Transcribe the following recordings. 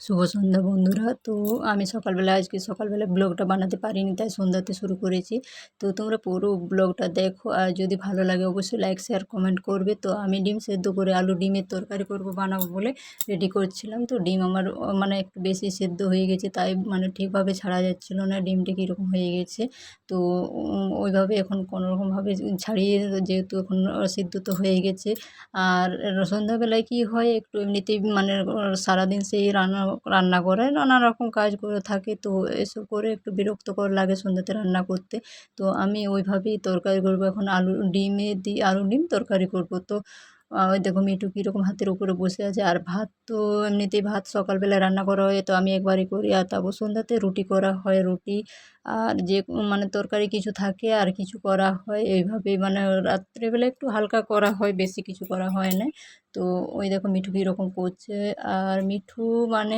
শুভ সন্ধ্যা বন্ধুরা। তো আমি সকালবেলা, আজকে সকালবেলা ব্লগটা বানাতে পারিনি, তাই সন্ধ্যাতে শুরু করেছি। তো তোমরা পুরো ব্লগটা দেখো, আর যদি ভালো লাগে অবশ্যই লাইক শেয়ার কমেন্ট করবে। তো আমি ডিম সেদ্ধ করে আলু ডিমের তরকারি করব, বানাবো বলে রেডি করছিলাম। তো ডিম আমার মানে একটু বেশি সেদ্ধ হয়ে গেছে, তাই মানে ঠিকভাবে ছাড়া যাচ্ছিল না, ডিমটা কীরকম হয়ে গেছে। তো ওইভাবে এখন কোনোরকমভাবে ছাড়িয়ে যেহেতু এখন সিদ্ধ তো হয়ে গেছে। আর সন্ধ্যাবেলায় কী হয়, একটু এমনিতেই মানে সারাদিন সেই রান্না রান্না করে, নানা রকম কাজ করে থাকে। তো এসব করে একটু বিরক্তকর লাগে সন্ধ্যাতে রান্না করতে। তো আমি ওইভাবেই তরকারি করব। এখন আলু ডিমে দিই আলু ডিম তরকারি করব। তো ওই দেখো মিটু কীরকম হাতের উপরে বসে আছে। আর ভাত তো এমনিতেই ভাত সকালবেলা রান্না করা হয়, তো আমি একবারই করি। আর তারপর সন্ধ্যাতে রুটি করা হয়, রুটি। আর যে মানে তরকারি কিছু থাকে আর কিছু করা হয়, এইভাবেই মানে রাত্রেবেলা একটু হালকা করা হয়, বেশি কিছু করা হয় না। তো ওই দেখো মিঠু কীরকম করছে। আর মিঠু মানে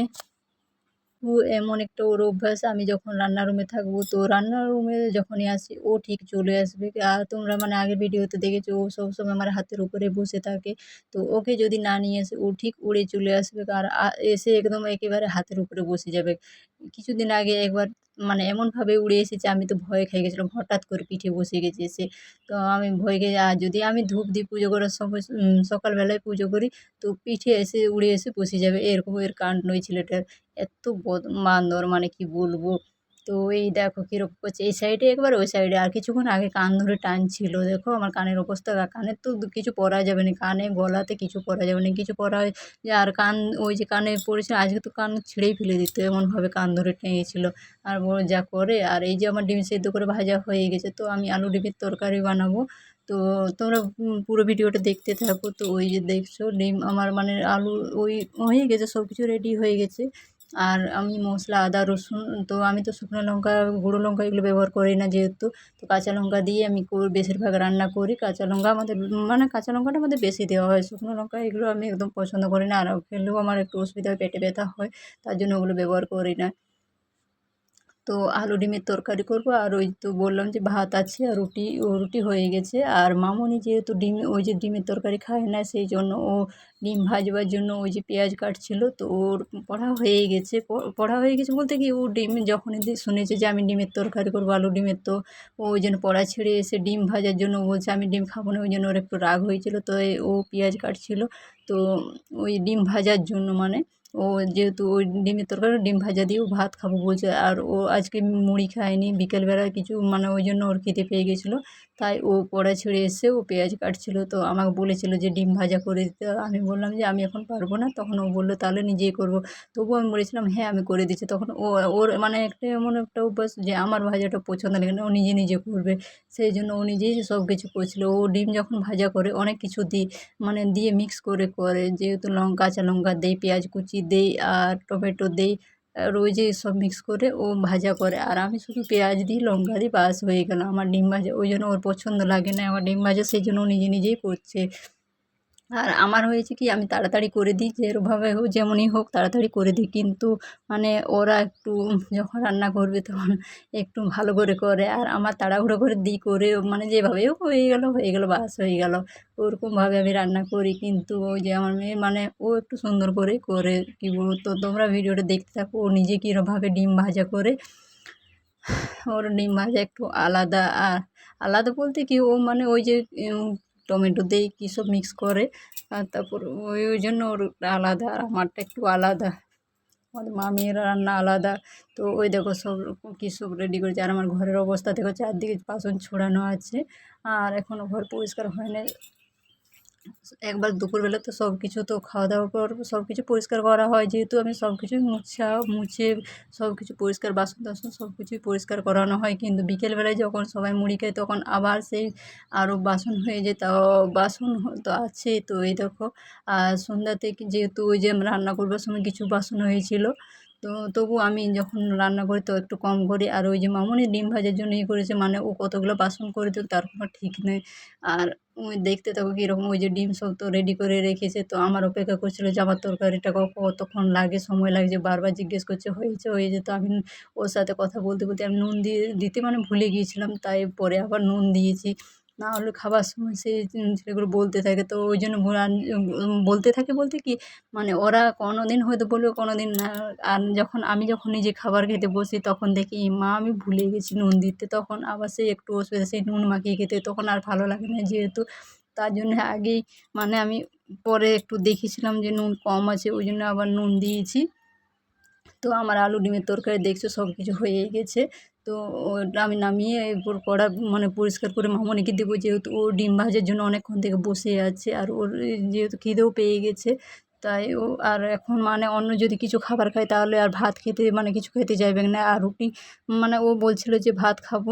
এমন একটা ওর অভ্যাস, আমি যখন রান্নার রুমে থাকব, তো রান্নার রুমে যখনই আসি, ও ঠিক চলে আসবে। আর তোমরা মানে আগের ভিডিওতে দেখেছ, ও সবসময় আমার হাতের উপরে বসে থাকে। তো ওকে যদি না নিয়ে আসে, ও ঠিক উড়ে চলে আসবে। আর এসে একদম একেবারে হাতের উপরে বসে যাবে। কিছুদিন আগে একবার মানে এমনভাবে উড়ে এসেছে, আমি তো ভয় খেয়ে গেছিলাম, হঠাৎ করে পিঠে বসে গেছে এসে তো আমি ভয় খেয়ে আর যদি আমি ধূপ দিই পুজো করার সময় সকালবেলায় পুজো করি, তো পিঠে এসে, উড়ে এসে বসে যাবে, এরকম এর কাণ্ড ওই ছেলেটার। এত বদ বান্দর মানে কি বলব? তো এই দেখো কীরকম করছে। এই সাইডে একবার, ওই সাইডে আর কিছুক্ষণ আগে কান ধরে টানছিল, দেখো? আমার কানের অবস্থা। কানের তো কিছু পরা যাবে না। কানে, গলাতে কিছু পরা যাবে না। কিছু পরা যে, আর কান, ওই যে কানে পড়েছে আজকে তো কান ছিঁড়েই ফেলে দিত। এমনভাবে কান ধরে টেনেছিল। আর ও যা করে, আর এই যে আমার ডিম সেদ্ধ করে ভাজা হয়ে গেছে, তো আমি আলু ডিমের তরকারি বানাবো। তো তোমরা পুরো ভিডিওটা দেখতে থাকো। তো ওই যে দেখছ, ডিম আমার মানে আলু ওই হয়ে গেছে সব কিছু রেডি হয়ে গেছে। আর আমি মশলা, আদা, রসুন, তো আমি তো শুকনো লঙ্কা, গুঁড়ো লঙ্কা এগুলো ব্যবহার করি না যেহেতু। তো কাঁচা লঙ্কা দিয়ে আমি বেশিরভাগ রান্না করি। কাঁচা লঙ্কা আমাদের মানে কাঁচা লঙ্কাটা আমাদের বেশি দেওয়া হয়। শুকনো লঙ্কা এগুলো আমি একদম পছন্দ করি না। আর খেলেও আমার একটু অসুবিধা হয়, পেটে ব্যথা হয়, তার জন্য ওগুলো ব্যবহার করি না। তো আলু ডিমের তরকারি করব, আর ওই তো বললাম যে ভাত আছে আর রুটি, ও রুটি হয়ে গেছে। আর মামনি যেহেতু ডিম, ওই যে ডিমের তরকারি খায় না, সেই জন্য ও ডিম ভাজবার জন্য ওই যে পেঁয়াজ কাটছিল। তো ওর পড়া হয়ে গেছে পড়া হয়ে গেছে বলতে কি, ও ডিম যখনই শুনেছে যে আমি ডিমের তরকারি করব, আলু ডিমের, তো ও ওই জন্য পড়া ছেড়ে এসে ডিম ভাজার জন্য বলছে আমি ডিম খাব না, ওই জন্য ওর একটু রাগ হয়েছিল। তো ও পেঁয়াজ কাটছিল, তো ওই ডিম ভাজার জন্য মানে ও যেহেতু ওই ডিমের তরকারি, ডিম ভাজা দিয়েও ভাত খাব বলছে। আর ও আজকে মুড়ি খায়নি, বিকেলবেলা কিছু মানে ওই জন্য ওর খিদে পেয়ে গেছিল। তাই ও পড়া ছেড়ে এসে ও পেঁয়াজ কাটছিল। তো আমাকে বলেছিল যে, ডিম ভাজা করে দিতে। আমি বললাম যে, আমি এখন পারব না। তখন ও বলল, তাহলে নিজেই করব। তবুও আমি বলেছিলাম হ্যাঁ আমি করে দিচ্ছি। তখন ও, ওর মানে একটা এমন একটা অভ্যাস যে, আমার ভাজাটা পছন্দ লাগে না, ও নিজে নিজে করবে। সেই জন্য ও নিজেই সব কিছু করছিল। ও ডিম যখন ভাজা করে, অনেক কিছু দিই মানে দিয়ে মিক্স করে করে, যেহেতু লঙ্কা কাঁচা লঙ্কা দেই, পেঁয়াজ কুচি দেই আর টমেটো দেই যে সব মিক্স করে ও ভাজা করে। আর আমি শুধু পেঁয়াজ দিই, লঙ্কা দিই, বাস হয়ে গেল আমার ডিম ভাজা। ওই জন্য ওর পছন্দ লাগে না, আমার ডিম ভাজা সেই জন্য ও নিজে নিজেই করছে। আর আমার হয়েছে কি, আমি তাড়াতাড়ি করে দিই যেভাবে হোক, যেমনই হোক, তাড়াতাড়ি করে দিই। কিন্তু মানে ওরা একটু যখন রান্না করবে তখন একটু ভালো করে করে। আর আমার তাড়াহুড়ো করে দিই, করে মানে যেভাবে হোক হয়ে গেলো হয়ে গেলো, বাস হয়ে গেলো। ওরকমভাবে আমি রান্না করি। কিন্তু ওই যে আমার মেয়ে মানে ও একটু সুন্দর করে করে, কী বলব, তো তোমরা ভিডিওটা দেখতে থাকো। ও নিজে কীরকমভাবে ডিম ভাজা করে, ওর ডিম ভাজা একটু আলাদা, আর আলাদা বলতে কি, ও মানে ওই যে টমেটো দিয়ে কী সব মিক্স করে, আর তারপর ওই ওই জন্য ওর আলাদা আর আমারটা একটু আলাদা। আমাদের মামির রান্না আলাদা। তো ওই দেখো সব কী সব রেডি করেছে। আর আমার ঘরের অবস্থা দেখো, চারদিকে বাসন ছড়ানো আছে। আর এখনও ঘর পরিষ্কার হয় না একবার দুপুরবেলা তো সব কিছু তো খাওয়া দাওয়ার পর সব কিছু পরিষ্কার করা হয়। যেহেতু আমি সব কিছুই মুছা, মুছে সব কিছু পরিষ্কার বাসন টাসন সব কিছুই পরিষ্কার করানো হয়। কিন্তু বিকেলবেলায় যখন সবাই মুড়ি খায়, তখন আবার সেই আরও বাসন হয়ে যায়। তাও বাসন তো আছেই। তো এই দেখো আর সন্ধ্যাতে কি যেহেতু ওই যে আমরা রান্না করবার সময় কিছু বাসন হয়েছিল তো তবু আমি যখন রান্না করি তো একটু কম করি। আর ওই যে মামুনি ডিম ভাজার জন্য ই করেছে মানে ও কতগুলো বাসন করে দিল তার কোনো ঠিক নেই। আর ওই দেখতে থাকো কীরকম ওই যে ডিম সব তো রেডি করে রেখেছে, তো আমার অপেক্ষা করছিল যে আমার তরকারিটা কতক্ষণ লাগে, সময় লাগছে, বারবার জিজ্ঞেস করছে, হয়েছে হয়েছে। তো আমি ওর সাথে কথা বলতে বলতে আমি নুন দিয়ে দিতে মানে ভুলে গিয়েছিলাম, তাই পরে আবার নুন দিয়েছি। না হলে খাবার সময় সে সেগুলো বলতে থাকে। তো ওই জন্য বলতে থাকে বলতে কি মানে ওরা কোনো দিন হয়তো বলবে কোনো দিন না। আর যখন আমি যখন নিজে খাবার খেতে বসি, তখন দেখি, মা, আমি ভুলে গেছি নুন দিতে। তখন আবার সেই একটু অসুবিধা, সেই নুন মাখিয়ে খেতে তখন আর ভালো লাগে না যেহেতু। তার জন্য আগেই মানে আমি পরে একটু দেখেছিলাম যে নুন কম আছে, ওই জন্য আবার নুন দিয়েছি। তো আমার আলু, ডিমের তরকারি দেখছ সব কিছু হয়েই গেছে। তো ওটা আমি নামিয়ে এরপর কড়া মানে পরিষ্কার করে মামনিকে দেবো, যেহেতু ও ডিম ভাজার জন্য অনেকক্ষণ থেকে বসে আছে আর ওর যেহেতু খিদেও পেয়ে গেছে তাই ও আর এখন মানে অন্য যদি কিছু খাবার খায় তাহলে আর ভাত খেতে মানে কিছু খেতে চাইবে না। আর রুটি মানে ও বলছিল যে ভাত খাব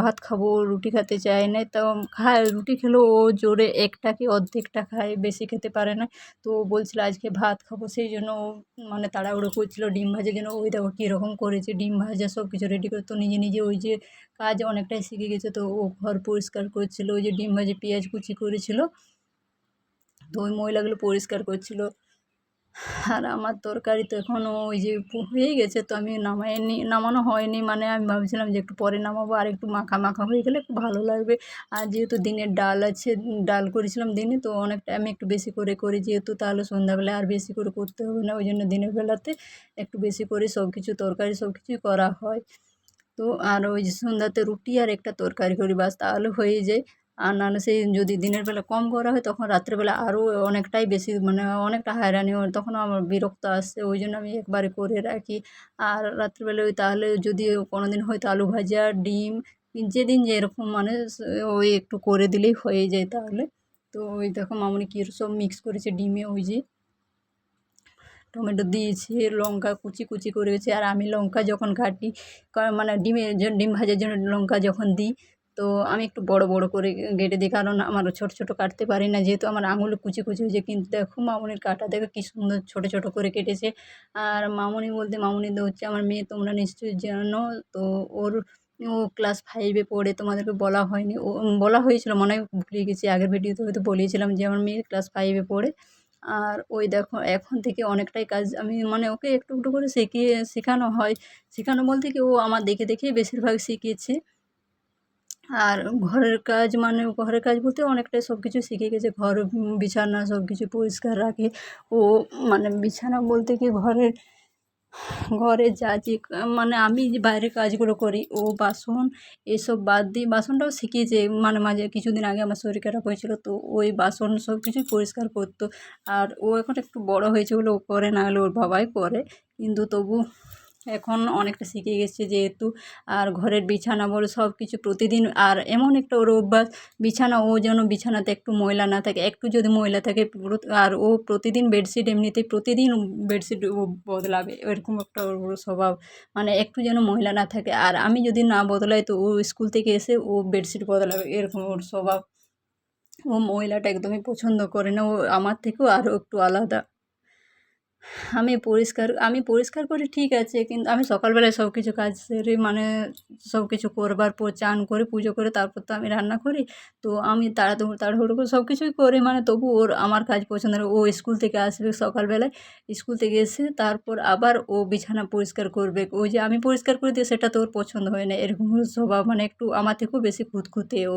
ভাত খাব রুটি খেতে চায় না। তো খায়, রুটি খেলেও ও জোরে একটা কি অর্ধেকটা খায়, বেশি খেতে পারে না। তো ও বলছিল আজকে ভাত খাব, সেই জন্য ও মানে তাড়াহুড়ো করছিল ডিম ভাজার জন্য ওই দেখো কীরকম করেছে, ডিম ভাজা সব কিছু রেডি করে। তো নিজে নিজে ওই যে কাজ অনেকটাই শিখে গেছে। তো ও ঘর পরিষ্কার করছিল, ওই যে ডিম ভাজে পেঁয়াজ কুচি করেছিল। তো ওই ময়লাগুলো পরিষ্কার করছিল। আর আমার তরকারি তো এখনও ওই যে হয়েই গেছে, তো আমি নামাইনি, নামানো হয়নি মানে আমি ভাবছিলাম যে একটু পরে নামাবো, আর একটু মাখা মাখা হয়ে গেলে একটু ভালো লাগবে। আর যেহেতু দিনের ডাল আছে, ডাল করেছিলাম দিনে, তো অনেকটা আমি একটু বেশি করে করি, যেহেতু তাহলে সন্ধ্যাবেলায় আর বেশি করে করতে হবে না, ওই জন্য দিনের বেলাতে একটু বেশি করে সব কিছু তরকারি সব কিছুই করা হয়। তো আর ওই যে সন্ধ্যাতে রুটি আর একটা তরকারি করি, বাস তাহলে হয়ে যায়। আর নাহলে সেই যদি দিনের বেলা কম করা হয়, তখন রাত্রেবেলা আরও অনেকটাই বেশি মানে অনেকটা হয়রানি হয় তখন আমার বিরক্ত আসছে। ওই জন্য আমি একবারে করে রাখি। আর রাত্রিবেলা ওই তাহলে যদি কোনো দিন হয়তো আলু ভাজা, ডিম, যেদিন যেরকম মানে ওই একটু করে দিলেই হয়ে যায় তাহলে। তো ওই দেখো মামনি কী সব মিক্স করেছে ডিমে, ওই যে টমেটো দিয়েছি, লঙ্কা কুচি কুচি করেছি। আর আমি লঙ্কা যখন কাটি মানে ডিমের জন্য ডিম ভাজার জন্য লঙ্কা যখন দিই তো আমি একটু বড় বড় করে কেটে দিই, কারণ আমার ছোট ছোট কাটতে পারি না। যেহেতু আমার আঙুলে কুচি কুচি হয়েছে, কিন্তু দেখো মামনির কাটা দেখো কী সুন্দর ছোট ছোট করে কেটেছে। আর মামনি বলতে, মামনি তো হচ্ছে আমার মেয়ে, তোমরা নিশ্চয়ই জানো। তো ওর, ও ক্লাস ফাইভে পড়ে, তোমাদেরকে বলা হয়নি। ও বলা হয়েছিল, মনে হয় ভুলে গেছি, আগের ভিডিওতে হয়তো বলেছিলাম যে আমার মেয়ে ক্লাস ফাইভে পড়ে। আর ওই দেখো, এখন থেকে অনেকটাই কাজ, আমি মানে ওকে একটু একটু করে শিখিয়ে, শেখানো হয়। শেখানো বলতে কি, ও আমার দেখে, দেখেই বেশিরভাগ শিখেছে আর ঘরের কাজ মানে ঘরের কাজ বলতে অনেকটাই সব কিছু শিখে গেছে। ঘর, বিছানা সব কিছু পরিষ্কার রাখে। ও মানে বিছানা বলতে কি ঘরের, ঘরে যা যে মানে আমি যে বাইরের কাজগুলো করি, ও বাসন এসব বাদ দিয়ে বাসনটাও শিখিয়েছে। মানে মাঝে কিছুদিন আগে আমার শরীর খারাপ হয়েছিল, তো ওই বাসন সব কিছুই পরিষ্কার করতো। আর ও এখন একটু বড় হয়েছে বলে ও করে না হলে ওর বাবাই করে। কিন্তু তবু এখন অনেকটা শিখে গেছে যেহেতু, আর ঘরের বিছানা বলো সব কিছু প্রতিদিন, আর এমন একটা ওর অভ্যাস, বিছানা, ও যেন বিছানাতে একটু ময়লা না থাকে, একটু যদি ময়লা থাকে আর ও প্রতিদিন বেডশিট এমনিতেই প্রতিদিন বেডশিট ও বদলাবে, এরকম একটা ওর ওর স্বভাব মানে একটু যেন ময়লা না থাকে, আর আমি যদি না বদলাই তো ও স্কুল থেকে এসে ও বেডশিট বদলাবে, এরকম ওর স্বভাব। ও ময়লাটা একদমই পছন্দ করে না, ও আমার থেকেও আরও একটু আলাদা। আমি পরিষ্কার আমি পরিষ্কার করি, ঠিক আছে, কিন্তু আমি সকালবেলায় সব কিছু কাজ সেরে মানে সব কিছু করবার পর চান করে, পুজো করে, তারপর তো আমি রান্না করি। তো আমি তাড়াতাড়ি, তাড়াহুড়ো করে সব কিছুই করি মানে তবু ওর, আমার কাজ পছন্দ ও স্কুল থেকে আসবে সকালবেলায়, স্কুল থেকে এসে তারপর আবার ও বিছানা পরিষ্কার করবে। ওই যে আমি পরিষ্কার করে দিই, সেটা তো ওর পছন্দ হয় না। এরকম স্বভাব মানে একটু আমার থেকেও বেশি খুঁতখুঁতে ও।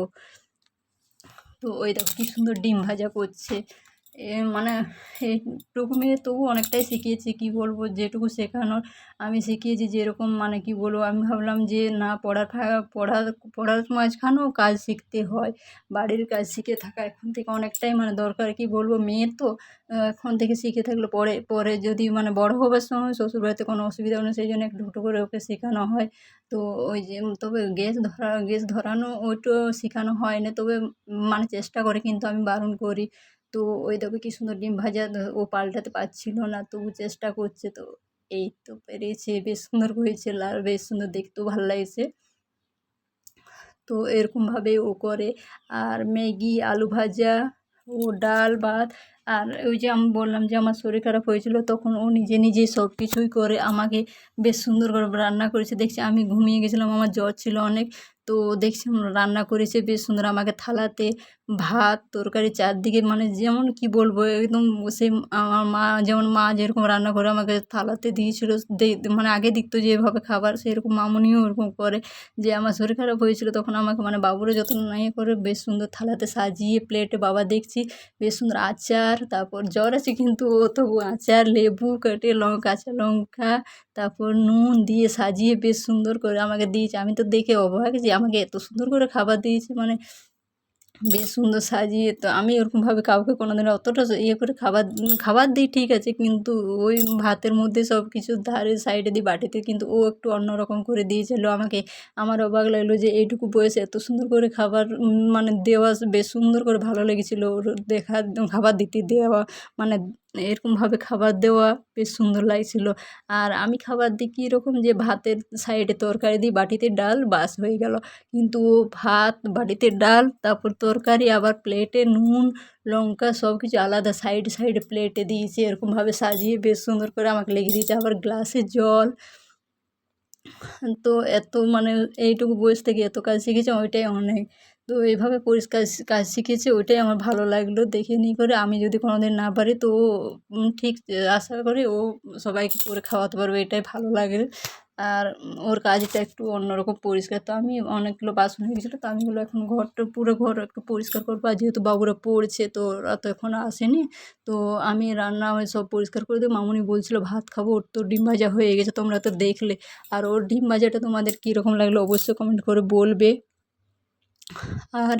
তো ওই দেখো কী সুন্দর ডিম ভাজা করছে। মানে এইটুকু মেয়ে তবু অনেকটাই শিখিয়েছি কী বলব, যেটুকু শেখানোর আমি শিখিয়েছি যেরকম মানে কী বলব, আমি ভাবলাম যে না পড়ার পড়ার পড়ার মাঝখানেও কাজ শিখতে হয়, বাড়ির কাজ শিখে থাকা এখন থেকে অনেকটাই মানে দরকার কী বলব, মেয়ে তো এখন থেকে শিখে থাকলে পরে পরে যদি মানে বড় হবার সময় শ্বশুরবাড়িতে কোনো অসুবিধা হলে সেই জন্য একটু একটু করে ওকে শেখানো হয়। তো ওই যে, তবে গ্যাস ধরা, গ্যাস ধরানো ওইটা শেখানো হয় না তবে মানে চেষ্টা করে কিন্তু আমি বারণ করি। তো ওই দেখো কি সুন্দর ডিম ভাজা ও পাল্টাতে পারছিল না, তবু চেষ্টা করছে তো। এই তো পেরেছে, বেশ সুন্দর হয়েছে আর বেশ সুন্দর, দেখতেও ভালো লাগছে। তো এরকমভাবে ও করে। আর ম্যাগি, আলু ভাজা, ও ডাল, ভাত, আর ওই যে আমি বললাম যে আমার শরীর খারাপ হয়েছিল, তখন ও নিজে নিজেই সব কিছুই করে আমাকে বেশ সুন্দর করে রান্না করেছে। দেখছি আমি ঘুমিয়ে গেছিলাম, আমার জ্বর ছিল অনেক। তো দেখছি রান্না করেছে, বেশ সুন্দর আমাকে থালাতে ভাত, তরকারি, চারদিকে মানে যেমন কি বলব, একদম সেই আমার মা, যেমন মা যেরকম রান্না করে আমাকে থালাতে দিয়েছিলো মানে আগে দিত যেভাবে খাবার সেরকম মামনিও ওরকম করে যে আমার শরীর খারাপ হয়েছিল তখন আমাকে মানে বাবুরও যত্ন নিয়ে করে বেশ সুন্দর থালাতে সাজিয়ে প্লেটে বাবা দেখছি বেশ সুন্দর আচার, তারপর জ্বর আছে কিন্তু ও তবু আচার, লেবু, কেটে লঙ্কা কাঁচা লঙ্কা, তারপর নুন দিয়ে সাজিয়ে বেশ সুন্দর করে আমাকে দিয়েছে। আমি তো দেখে অবাক যে আমাকে এত সুন্দর করে খাবার দিয়েছে মানে বেশ সুন্দর সাজিয়ে। তো আমি ওরকমভাবে কাউকে কোনো দিন অতটা ইয়ে করে খাবার খাবার দিই, ঠিক আছে, কিন্তু ওই ভাতের মধ্যে সব কিছু ধারে সাইডে দিই বাটিতে কিন্তু ও একটু অন্য রকম করে দিয়েছিল আমাকে। আমার অবাক লাগল যে এইটুকু বয়সে এত সুন্দর করে খাবার মানে দেওয়া বেশ সুন্দর করে ভালো লেগেছিলো ওর দেখা, খাবার দিতে দেওয়া মানে এরকমভাবে খাবার দেওয়া বেশ সুন্দর লাগছিল। আর আমি খাবার দিই কীরকম যে ভাতের সাইডে তরকারি দিই, বাটিতে ডাল, বাস হয়ে গেল। কিন্তু ও ভাত, বাটিতে ডাল, তারপর তরকারি, আবার প্লেটে নুন, লঙ্কা সব কিছু আলাদা সাইডে সাইডে প্লেটে দিয়েছে। এরকমভাবে সাজিয়ে বেশ সুন্দর করে আমাকে লেগে দিয়েছে। আবার গ্লাসে জল। তো এত মানে এইটুকু বয়স থেকে এত কাজ শিখেছে, ওইটাই অনেক। তো এইভাবে পরিষ্কার কাজ শিখেছে, ওইটাই আমার ভালো লাগল দেখে নিই করে। আমি যদি কোনো দিন না পারি তো ঠিক, আশা করি ও সবাইকে করে খাওয়াতে পারবে, এটাই ভালো লাগে। আর ওর কাজটা একটু অন্যরকম পরিষ্কার। তো আমি অনেকগুলো বাসন হয়ে গেছিল, তো আমি ওগুলো এখন ঘরটা, পুরো ঘর একটু পরিষ্কার করব। আর যেহেতু বাবুরা পড়ছে, তো ওরা তো এখনও আসেনি, তো আমি রান্না আমি সব পরিষ্কার করে দিই মামুনি বলছিলো, ভাত খাব, ওর তো ডিম ভাজা হয়ে গেছে, তোমরা তো দেখলে। আর ওর ডিম ভাজাটা তোমাদের কীরকম লাগল অবশ্যই কমেন্ট করে বলবে। আর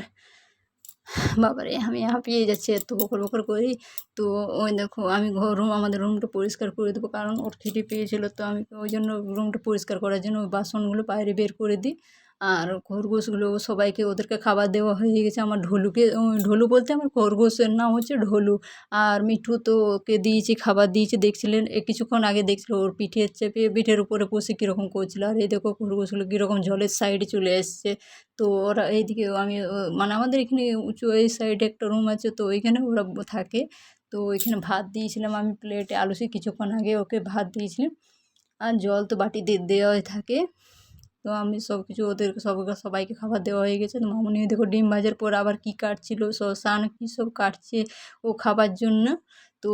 বাবারে আমি হাঁপিয়ে যাচ্ছি এত বকর বকর করি তো ওই দেখো আমি ঘর রুম আমাদের রুমটা পরিষ্কার করে দেবো কারণ ওর খিদে পেয়েছিলো তো আমি ওই জন্য রুমটা পরিষ্কার করার জন্য বাসনগুলো বাইরে বের করে দিই আর খরগোশগুলো সবাইকে ওদেরকে খাবার দেওয়া হয়ে গেছে। আমার ঢোলুকে ঢোলু বলতে আমার খরগোশের নাম হচ্ছে ঢোলু। আর মিঠু তো ওকে দিয়েছি, খাবার দিয়েছি, দেখছিলেন? কিছুক্ষণ আগে দেখছিল, ওর পিঠে চেপে পিঠের উপরে বসে কীরকম করছিল। আর এই দেখো খরগোশগুলো কীরকম জলের সাইডে চলে এসছে। তো ওরা এইদিকে, আমি মানে আমাদের এখানে উঁচু এই সাইডে একটা রুম আছে, তো ওইখানে ওরা থাকে। তো ওইখানে ভাত দিয়েছিলাম আমি প্লেটে আলুসি কিছুক্ষণ আগে ওকে ভাত দিয়েছিলাম। আর জল তো বাটিতে দেওয়াই থাকে। তো আমি সব কিছু ওদের সব সবাইকে খাবার দেওয়া হয়ে গেছে। তো মামনি, দেখো ডিম ভাজার পর আবার কী কাটছিল? শসা না কী সব কাটছে ও খাবার জন্য। তো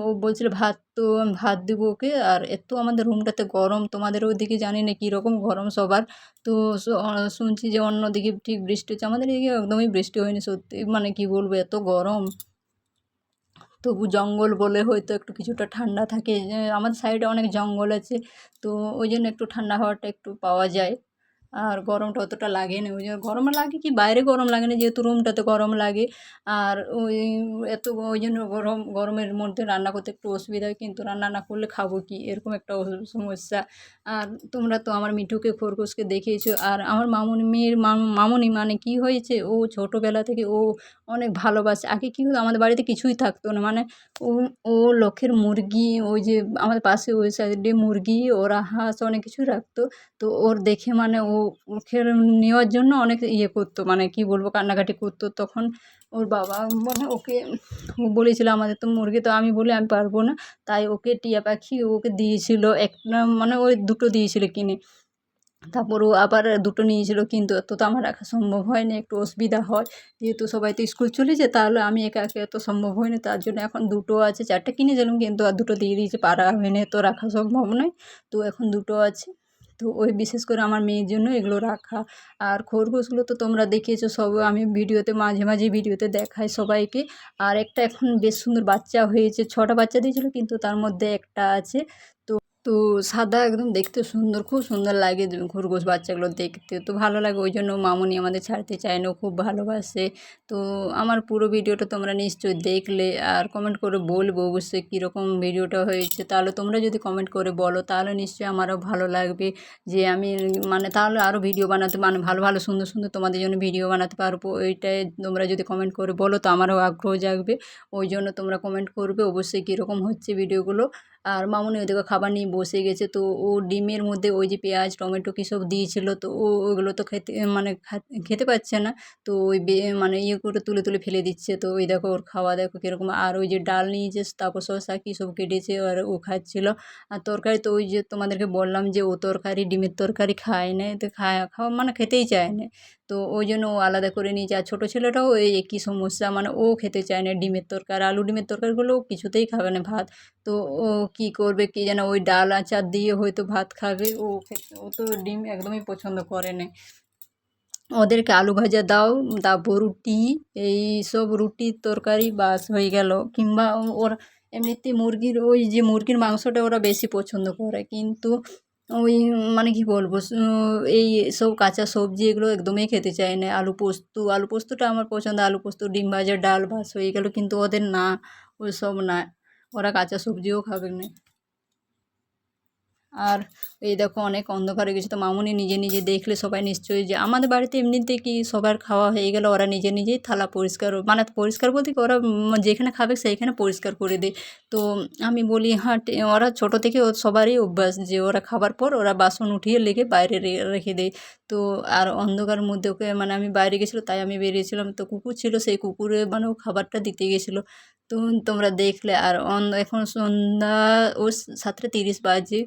ও বলছিল, ভাত তো আমি ভাত দেবো ওকে। আর এত আমাদের রুমটাতে গরম, তোমাদের ওইদিকে জানি না কীরকম গরম সবার। তো শুনছি যে অন্যদিকে ঠিক বৃষ্টি হচ্ছে। আমাদের এদিকে একদমই বৃষ্টি হয়নি সত্যি। মানে কী বলব, এত গরম। তবু জঙ্গল বলে হয়তো একটু কিছুটা ঠান্ডা থাকে আমাদের সাইডে অনেক জঙ্গল আছে, তো ওই জন্য একটু ঠান্ডা হাওয়াটা একটু পাওয়া যায়। আর গরমটা অতটা লাগে না ওই জন্য গরম লাগে কি? বাইরে গরম লাগে না যেহেতু রুমটাতে গরম লাগে। আর ওই এত ওই জন্য গরম, গরমের মধ্যে রান্না করতে একটু অসুবিধা হয়, কিন্তু রান্না না করলে খাব কি? এরকম একটা সমস্যা। আর তোমরা তো আমার মিঠুকে খরগোশকে দেখিয়েছো। আর আমার মামুনি মেয়ের মামুনি মানে কি হয়েছে? ও ছোটোবেলা থেকে ও অনেক ভালোবাসে। আগে কী হতো? আমাদের বাড়িতে কিছুই থাকতো না। মানে ও ও লক্ষের মুরগি, ওই যে আমাদের পাশে ওই সাইডে মুরগি, ওরা হাঁস অনেক কিছু রাখতো। তো ওর দেখে মানে ও নেওয়ার জন্য অনেক ইয়ে করতো মানে কি বলব, কান্নাকাটি করতো। তখন ওর বাবা মানে ওকে বলেছিল আমাদের তো মুরগি, তো আমি বলি আমি পারব না। তাই ওকে টিয়া পাখি ওকে দিয়েছিল একটা মানে ওই দুটো দিয়েছিল কিনে। তারপর ও আবার দুটো নিয়েছিল, কিন্তু এত তো আমার রাখা সম্ভব হয়নি, একটু অসুবিধা হয়। যেহেতু সবাই তো স্কুল চলে যায়, তাহলে আমি একা একা এত সম্ভব হয়নি। তার জন্য এখন দুটো আছে, চারটে কিনেছিলাম কিন্তু আর দুটো দিয়ে দিয়েছে পাড়া হয়নি তো রাখা সম্ভব নয়। তো এখন দুটো আছে। তো ওই বিশেষ করে আমার মেয়ের জন্য এগুলো রাখা। আর খরগোশগুলো তো তোমরা দেখিয়েছো, সব আমি ভিডিওতে, মাঝে মাঝে ভিডিওতে দেখাই সবাইকে। আর একটা এখন বেশ সুন্দর বাচ্চা হয়েছে, ছটা বাচ্চা দিয়েছিলো, কিন্তু তার মধ্যে একটা আছে। তো সাদা একদম দেখতে সুন্দর, খুব সুন্দর লাগে খরগোশ বাচ্চাগুলো দেখতে। তো ভালো লাগে ওই জন্য মামুনি আমাদের ছাড়তে চায় না খুব ভালোবাসে। তো আমার পুরো ভিডিওটা তোমরা নিশ্চয়ই দেখলে, আর কমেন্ট করে বলব অবশ্যই কীরকম ভিডিওটা হয়েছে। তাহলে তোমরা যদি কমেন্ট করে বলো, তাহলে নিশ্চয়ই আমারও ভালো লাগবে যে আমি মানে তাহলে আরও ভিডিও বানাতে মানে ভালো ভালো, সুন্দর সুন্দর তোমাদের জন্য ভিডিও বানাতে পারব। ওইটাই তোমরা যদি কমেন্ট করে বলো, তো আমারও আগ্রহ জাগবে। ওই জন্য তোমরা কমেন্ট করবে, অবশ্যই কীরকম হচ্ছে ভিডিওগুলো। আর মামুনি ওদিকে খাবার নিয়ে বসে গেছে। তো ও ডিমের মধ্যে ওই যে পেঁয়াজ, টমেটো কী সব দিয়েছিল, তো ও ওগুলো তো খেতে মানে খেতে পারছে না। তো ওই মানে ইয়ে করে তুলে তুলে ফেলে দিচ্ছে। তো ওই দেখো ওর খাওয়া দেখো কীরকম। আর ওই যে ডাল নিয়েছে, তারপর শসা কী সব কেটেছে আর ও খাচ্ছিল। আর তরকারি তো ওই যে তোমাদেরকে বললাম যে ও তরকারি, ডিমের তরকারি খায় না। তো খায়, খাওয়া মানে খেতেই চায় না। তো ওই জন্য ও আলাদা করে নিয়েছে। আর ছোটো ছেলেটাও এই একই সমস্যা মানে ও খেতে চায় না ডিমের তরকারি। আলু ডিমের তরকারিগুলো কিছুতেই খাবে না ভাত। তো ও কী করবে কী যেন ওই ডাল আচার দিয়ে হয়তো ভাত খাবে। ও ও তো ডিম একদমই পছন্দ করে না। ওদেরকে আলু ভাজা দাও তারপর রুটি এই সব রুটি তরকারি বাস হয়ে গেল। কিংবা ওর এমনিতে মুরগির ওই যে মুরগির মাংসটা ওরা বেশি পছন্দ করে। কিন্তু ওই মানে কী বলব এই সব কাঁচা সবজি এগুলো একদমই খেতে চায় না। আলু পোস্ত আলু পোস্তটা আমার পছন্দ। আলু পোস্ত, ডিম ভাজা, ডাল ভাত হয়ে গেল। কিন্তু ওদের না ওই সব না। ওরা কাঁচা সবজিও খাবে না। আর এই দেখো অনেক অন্ধকার হয়ে গেছে। তো মামুনি নিজে নিজে দেখলে সবাই নিশ্চয়ই যে, আমাদের বাড়িতে এমনিতে কি সবার খাওয়া হয়ে গেলে ওরা নিজে নিজেই থালা পরিষ্কার মানে পরিষ্কার বলতে ওরা যেখানে খাবে সেইখানে পরিষ্কার করে দেয়। তো আমি বলি হ্যাঁ ওরা ছোটো থেকে সবারই অভ্যাস যে, ওরা খাবার পর ওরা বাসন উঠিয়ে লেগে বাইরে রেখে দেয়। তো আর অন্ধকার মধ্যে ওকে মানে আমি বাইরে গেছিল তাই আমি বেরিয়েছিলাম। তো কুকুর ছিল, সেই কুকুরে মানে ও খাবারটা দিতে গেছিল। তো তোমরা দেখলে, আর এখন সন্ধ্যা ও সাতটা তিরিশ বাজে।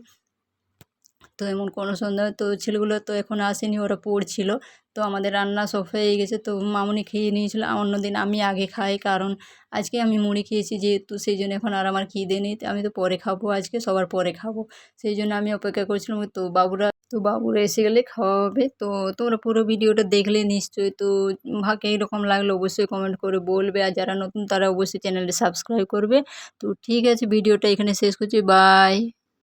তো এমন কোনো সন্ধ্যা তো ছেলেগুলো তো এখন আসেনি, ওরা পড়ছিল। তো আমাদের রান্না সব হয়ে গেছে। তো মামুনি খেয়ে নিয়েছিল। অন্য দিন আমি আগে খাই, কারণ আজকে আমি মুড়ি খেয়েছি যেহেতু, সেই জন্য এখন আর আমার খিদে নেই। আমি তো পরে খাব আজকে, সবার পরে খাব। সেই জন্য আমি অপেক্ষা করছিলাম তো বাবুরা তো বাবুরা এসে গেলে খাওয়া হবে তো তোমরা পুরো ভিডিওটা দেখলে নিশ্চয়ই। তো ভাগে এরকম লাগল অবশ্যই কমেন্ট করে বলবে। আর যারা নতুন, তারা অবশ্যই চ্যানেলটা সাবস্ক্রাইব করবে। তো ঠিক আছে, ভিডিওটা এখানে শেষ করছি। বাই